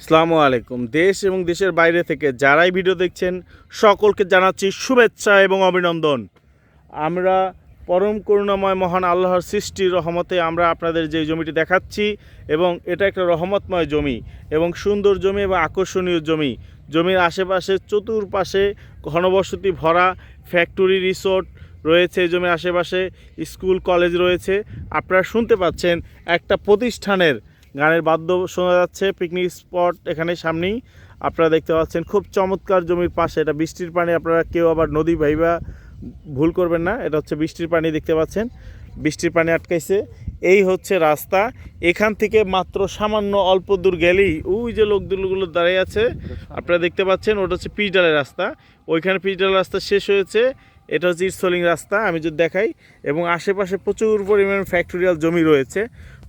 আসসালামু আলাইকুম। দেশ এবং দেশের বাইরে থেকে যারাই ভিডিও দেখছেন, সকলকে জানাচ্ছি শুভেচ্ছা এবং অভিনন্দন। আমরা পরম করুণাময় মহান আল্লাহর সৃষ্টির রহমতে আমরা আপনাদের যে জমিটি দেখাচ্ছি এবং এটা একটা রহমতময় জমি এবং সুন্দর জমি এবং আকর্ষণীয় জমি। জমির আশেপাশে চতুর্পাশে ঘনবসতি ভরা ফ্যাক্টরি, রিসোর্ট রয়েছে জমির আশেপাশে, স্কুল, কলেজ রয়েছে। আপনারা শুনতে পাচ্ছেন একটা প্রতিষ্ঠানের গানের বাদ্য শোনা যাচ্ছে পিকনিক স্পট এখানে সামনেই। আপনারা দেখতে পাচ্ছেন, খুব চমৎকার জমির পাশে, এটা বৃষ্টির পানি, আপনারা কেউ আবার নদী ভাইবা ভুল করবেন না, এটা হচ্ছে বৃষ্টির পানি দেখতে পাচ্ছেন। বৃষ্টির পানি আটকাইছে। এই হচ্ছে রাস্তা, এখান থেকে মাত্র সামান্য অল্প দূর গেলেই ওই যে লোক লোকগুলো দাঁড়িয়ে আছে, আপনারা দেখতে পাচ্ছেন, ওটা হচ্ছে পিচডালের রাস্তা। ওইখানে পিচডালের রাস্তা শেষ হয়েছে এটা হচ্ছে ইটসলিং রাস্তা, আমি যদি দেখাই, এবং আশেপাশে প্রচুর পরিমাণ ফ্যাক্টরিয়াল জমি রয়েছে,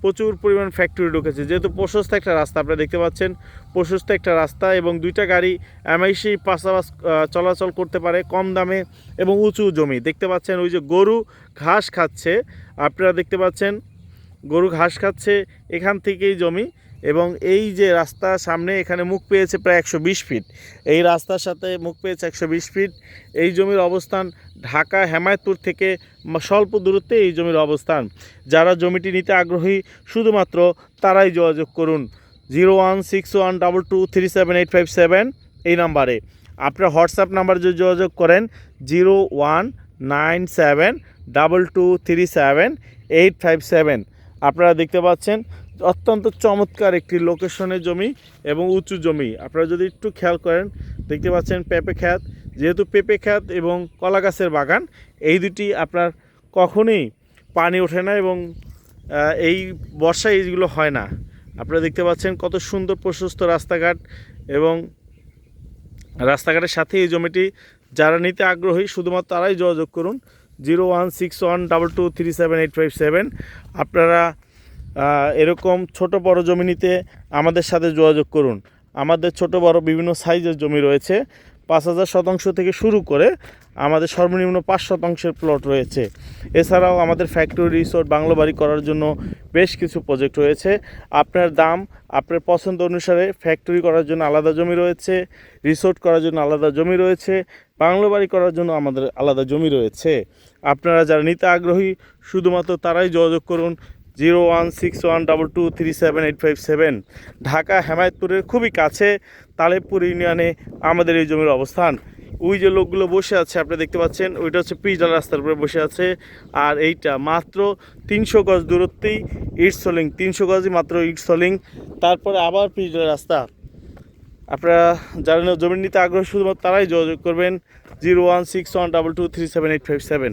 প্রচুর পরিমাণ ফ্যাক্টরি ঢুকেছে। যেহেতু প্রশস্ত একটা রাস্তা, আপনারা দেখতে পাচ্ছেন, প্রশস্ত একটা রাস্তা এবং দুইটা গাড়ি এমআইসি পাশাপাশ চলাচল করতে পারে কম দামে এবং উঁচু জমি। দেখতে পাচ্ছেন ওই যে গরু ঘাস খাচ্ছে, আপনারা দেখতে পাচ্ছেন, গরু ঘাস খাচ্ছে এখান থেকেই জমি। এবং এই যে রাস্তা সামনে এখানে মুখ পেয়েছে প্রায় একশো বিশ ফিট। এই রাস্তার সাথে মুখ পেয়েছে একশো বিশ ফিট। এই জমির অবস্থান ঢাকা হেমায়তপুর থেকে স্বল্প দূরত্বে এই জমির অবস্থান। যারা জমিটি নিতে আগ্রহী, শুধুমাত্র তারাই যোগাযোগ করুন। Zero one six one double two three seven eight five seven এই নাম্বারে। আপনার হোয়াটসঅ্যাপ নাম্বারে যদি যোগাযোগ করেন, zero one nine seven double two three seven eight five seven. আপনারা দেখতে পাচ্ছেন অত্যন্ত চমৎকার একটি লোকেশনের জমি এবং উঁচু জমি। আপনারা যদি একটু খেয়াল করেন, দেখতে পাচ্ছেন পেঁপে খ্যাত যেহেতু পেঁপে খ্যাত এবং কলা গাছের বাগান, এই দুটি আপনার কখনোই পানি ওঠে না এবং এই বর্ষায় এইগুলো হয় না। আপনারা দেখতে পাচ্ছেন কত সুন্দর প্রশস্ত রাস্তাঘাট এবং রাস্তাঘাটের সাথে এই জমিটি, যারা নিতে আগ্রহী শুধুমাত্র তারাই যোগাযোগ করুন। Zero one six one double two three seven eight five seven. আপনারা এরকম ছোট বড় জমি নিতে আমাদের সাথে যোগাযোগ করুন। আমাদের ছোট বড় বিভিন্ন সাইজের জমি রয়েছে। পাঁচ হাজার শতাংশ থেকে শুরু করে আমাদের সর্বনিম্ন পাঁচ শতাংশের প্লট রয়েছে। এছাড়াও আমাদের ফ্যাক্টরি রিসোর্ট বাংলো বাড়ি করার জন্য বেশ কিছু প্রজেক্ট রয়েছে। আপনার দাম, আপনার পছন্দ অনুসারে ফ্যাক্টরি করার জন্য আলাদা জমি রয়েছে রিসোর্ট করার জন্য আলাদা জমি রয়েছে, বাংলো বাড়ি করার জন্য আমাদের আলাদা জমি রয়েছে। আপনারা যারা নিতে আগ্রহী, শুধুমাত্র তারাই যোগাযোগ করুন। Zero one six one double two three seven eight five seven. Dhaka হেমায়তপুরের খুবই কাছে তালেবপুর ইউনিয়নে আমাদের এই জমির অবস্থান। ওই যে লোকগুলো বসে আছে, আপনি দেখতে পাচ্ছেন, ওইটা হচ্ছে পিজডাল রাস্তার উপরে বসে আছে। আর এইটা মাত্র তিনশো গজ দূরত্বেই ইট সোলিং, তিনশো গজই মাত্র ইট সোলিং। তারপরে আবার পিজডাল রাস্তা। আপনারা যারা জমি নিতে আগ্রহ, শুধুমাত্র তারাই যোগাযোগ করবেন, zero one six one double two three seven eight five seven.